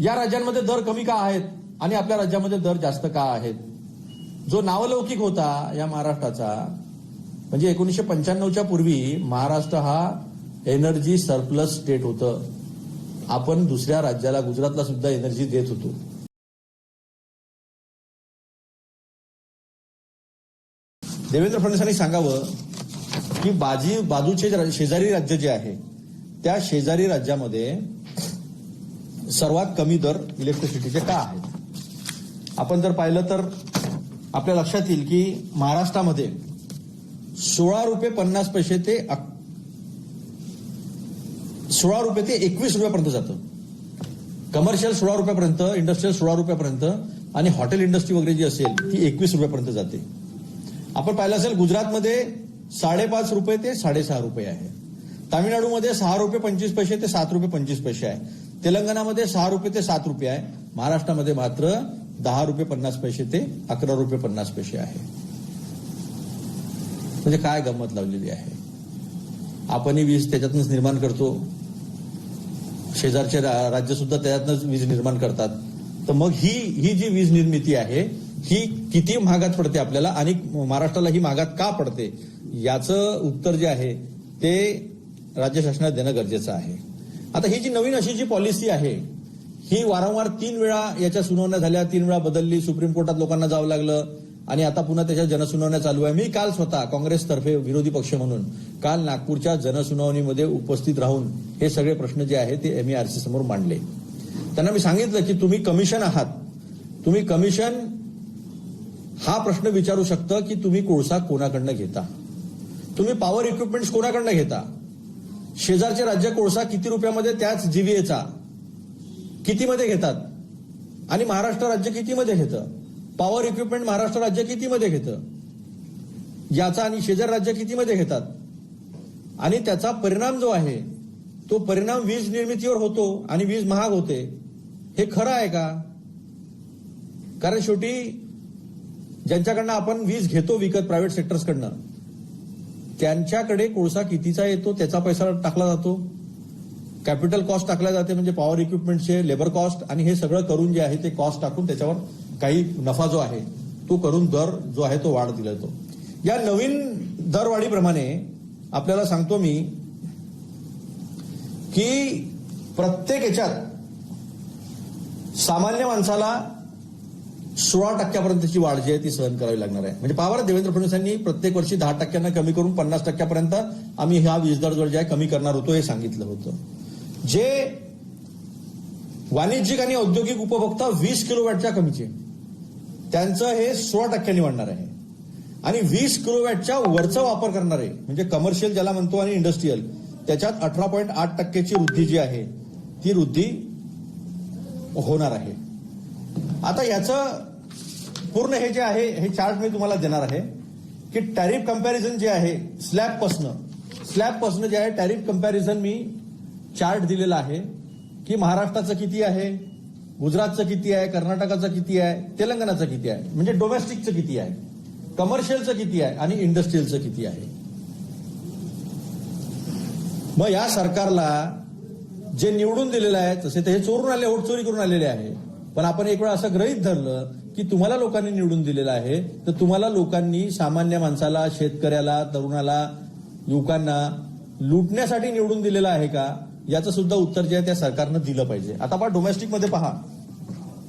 या राज्यांमध्ये दर कमी का आहेत आणि आपल्या राज्यामध्ये दर जास्त का आहेत? जो नावलौकिक होता या महाराष्ट्राचा म्हणजे एकोणीसशे पंच्याण्णवच्या पूर्वी महाराष्ट्र हा एनर्जी सरप्लस स्टेट होतं. आपण दुसऱ्या राज्याला गुजरातला सुद्धा एनर्जी देत होतो. देवेंद्र फडणवीसांनी सांगावं की बाजी बाजूचे शेजारी राज्य जे आहे त्या शेजारी राज्यामध्ये सर्वात कमी दर इलेक्ट्रिसिटीचे का आहेत? आपण जर पाहिलं तर आपल्या लक्षात येईल की महाराष्ट्रामध्ये सोळा रुपये पन्नास पैसे ते सोळा रुपये ते एकवीस रुपयापर्यंत जातं. कमर्शियल सोळा रुपयापर्यंत इंडस्ट्रियल सोळा रुपयापर्यंत आणि हॉटेल इंडस्ट्री वगैरे जी असेल ती एकवीस रुपयापर्यंत जाते. आपण पाहिलं असेल गुजरातमध्ये साडेपाच रुपये ते साडेसहा रुपये आहे. तामिळनाडूमध्ये सहा रुपये पंचवीस पैसे ते सात रुपये पंचवीस पैसे आहे. तेलंगणामध्ये सहा रुपये ते सात रुपये आहे. महाराष्ट्रामध्ये मात्र दहा रुपये पन्नास पैसे ते अकरा रुपये पन्नास पैसे आहे. म्हणजे काय गंमत लावलेली आहे? आपणही वीज त्याच्यातूनच निर्माण करतो. शेजारचे रा- राज्य सुद्धा त्याच्यातनंच वीज निर्माण करतात. तर मग ही ही जी वीज निर्मिती आहे ही किती महागात पडते आपल्याला? आणि महाराष्ट्राला ही महागात का पडते? याचं उत्तर जे आहे ते राज्य शासनाला देणं गरजेचं आहे. आता ही जी नवीन अशी जी पॉलिसी आहे ही वारंवार तीन वेळा याच्या सुनावण्या झाल्या तीन वेळा बदलली सुप्रीम कोर्टात लोकांना जावं लागलं आणि आता पुन्हा त्याच्या जनसुनावण्या चालू आहे. मी काल स्वतः काँग्रेसतर्फे विरोधी पक्ष म्हणून काल नागपूरच्या जनसुनावणीमध्ये उपस्थित राहून हे सगळे प्रश्न जे आहेत ते एमईआरसी समोर मांडले. त्यांना मी सांगितलं की तुम्ही कमिशन आहात. तुम्ही कमिशन हा प्रश्न विचारू शकतं की तुम्ही कोळसा कोणाकडनं घेता? तुम्ही पॉवर इक्विपमेंट्स कोणाकडनं घेता? शेजारचे राज्य कोळसा किती रुपयामध्ये त्याच जीव्हीएचा कितीमध्ये घेतात? आणि महाराष्ट्र राज्य कितीमध्ये घेतं? पॉवर इक्विपमेंट महाराष्ट्र राज्य कितीमध्ये घेतं? याचा आणि शेजार राज्य कितीमध्ये घेतात? आणि त्याचा परिणाम जो आहे तो परिणाम वीज निर्मितीवर होतो आणि वीज महाग होते. हे खरं आहे का? कारण शेवटी ज्यांच्याकडनं आपण वीज घेतो विकत प्रायव्हेट सेक्टर्सकडनं त्यांच्याकडे कोळसा कितीचा येतो त्याचा पैसा टाकला जातो. कॅपिटल कॉस्ट टाकला जाते म्हणजे पॉवर इक्विपमेंटचे लेबर कॉस्ट आणि हे सगळं करून जे आहे ते कॉस्ट टाकून त्याच्यावर काही नफा जो आहे तो करून दर जो आहे तो वाढ दिला जातो. या नवीन दरवाढीप्रमाणे आपल्याला सांगतो मी की प्रत्येक याच्यात सामान्य माणसाला सोळा टक्क्यापर्यंतची वाढ जी आहे ती सहन करावी लागणार आहे. म्हणजे पावर देवेंद्र फडणवीसांनी प्रत्येक वर्षी दहा टक्क्यांना कमी करून पन्नास टक्क्यापर्यंत आम्ही हा वीज दर जो आहे कमी करणार होतो हे सांगितलं होतं. जे वाणिज्यिक आणि औद्योगिक उपभोक्ता वीस किलोवॅटच्या कमीचे त्यांचं हे सोळा टक्क्यांनी वाढणार आहे. आणि वीस किलोवॅटच्या वरचा वापर करणारे म्हणजे कमर्शियल ज्याला म्हणतो आणि इंडस्ट्रीयल त्याच्यात अठरा पॉईंट आठ टक्क्याची वृद्धी जी आहे ती वृद्धी होणार आहे. आता याचं पूर्ण हे जे आहे हे चार्ट मी तुम्हाला देणार आहे की टॅरिफ कंपॅरिझन जे आहे स्लॅबपासनं स्लॅबपासनं जे आहे टॅरिफ कंपॅरिझन मी चार्ट दिलेला आहे की महाराष्ट्राचं किती आहे गुजरातचं किती आहे कर्नाटकाचं किती आहे तेलंगणाचं किती आहे म्हणजे डोमेस्टिकचं किती आहे कमर्शियलचं किती आहे आणि इंडस्ट्रीयलचं किती आहे. मग या सरकारला जे निवडून दिलेलं आहे तसे ते हे चोरून आले होटचोरी करून आलेले आहे पण आपण एक वेळा असं ग्रहित धरलं की तुम्हाला लोकांनी निवडून दिलेलं आहे तर तुम्हाला लोकांनी सामान्य माणसाला शेतकऱ्याला तरुणाला युवकांना लुटण्यासाठी निवडून दिलेलं आहे का? याचं सुद्धा उत्तर जे आहे त्या सरकारनं दिलं पाहिजे. आता आपण डोमेस्टिकमध्ये पहा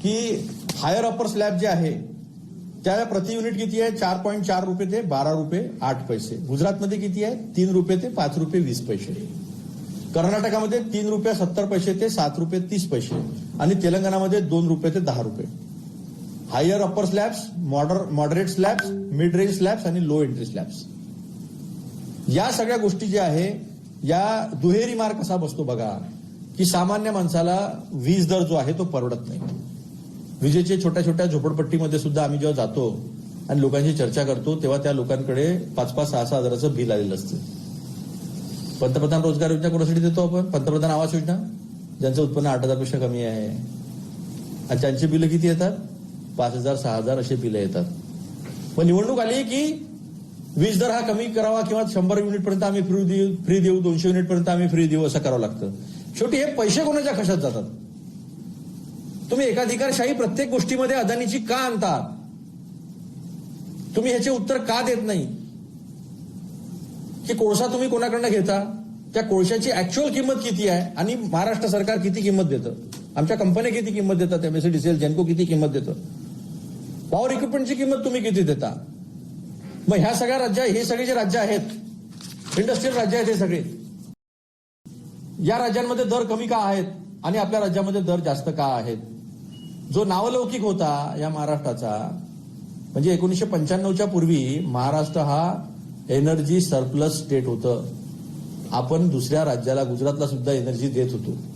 की हायर अपर स्लॅब जे आहे त्या प्रति युनिट किती आहे? चार पॉईंट चार रुपये ते बारा रुपये आठ पैसे. गुजरातमध्ये किती आहे? तीन रुपये ते पाच रुपये वीस पैसे. कर्नाटकामध्ये तीन रुपये सत्तर पैसे ते सात रुपये तीस पैसे आणि तेलंगणामध्ये दोन रुपये ते दहा रुपये. Higher upper slabs मॉडर moderate slabs mid range slabs आणि लो एंट्री स्लॅब्स या सगळ्या गोष्टी ज्या आहे या दुहेरी मार्ग कसा बसतो बघा की सामान्य माणसाला वीज दर जो आहे तो परवडत नाही. विजेचे छोट्या छोट्या झोपडपट्टीमध्ये सुद्धा आम्ही जेव्हा जातो आणि लोकांशी चर्चा करतो तेव्हा त्या लोकांकडे पाच पाच सहा सहा हजाराचं बिल आलेलं असतं. पंतप्रधान रोजगार योजना कोणासाठी देतो आपण? पंतप्रधान आवास योजना ज्यांचं उत्पन्न आठ हजारपेक्षा कमी आहे. आणि त्यांची बिलं किती येतात? पाच हजार सहा हजार असे बिलं येतात. पण निवडणूक आली की वीज दर हा कमी करावा किंवा शंभर युनिट पर्यंत आम्ही फ्री देऊ फ्री देऊ दोनशे युनिट पर्यंत आम्ही फ्री देऊ असं करावं लागतं. शेवटी हे पैसे कोणाच्या खशात जातात? तुम्ही एकाधिकारशाही प्रत्येक गोष्टीमध्ये अदानीची का आणता? तुम्ही ह्याचे उत्तर का देत नाही? की कोळसा तुम्ही कोणाकडनं घेता? त्या कोळशाची ऍक्च्युअल किंमत किती आहे? आणि महाराष्ट्र सरकार किती किंमत देतं? आमच्या कंपन्या किती किंमत देतात? एमएससीडीसीएल जेनको किती किंमत देतं? पॉवर इक्विपमेंटची किंमत तुम्ही किती देता? मग ह्या सगळ्या राज्या हे सगळे जे राज्य आहेत इंडस्ट्रीयल राज्य आहेत हे सगळे या राज्यांमध्ये दर कमी का आहेत? आणि आपल्या राज्यामध्ये दर जास्त का आहेत? जो नावलौकिक होता या महाराष्ट्राचा म्हणजे एकोणीसशे पंच्याण्णवच्या पूर्वी महाराष्ट्र हा एनर्जी सरप्लस स्टेट होतं. आपण दुसऱ्या राज्याला गुजरातला सुद्धा एनर्जी देत होतो.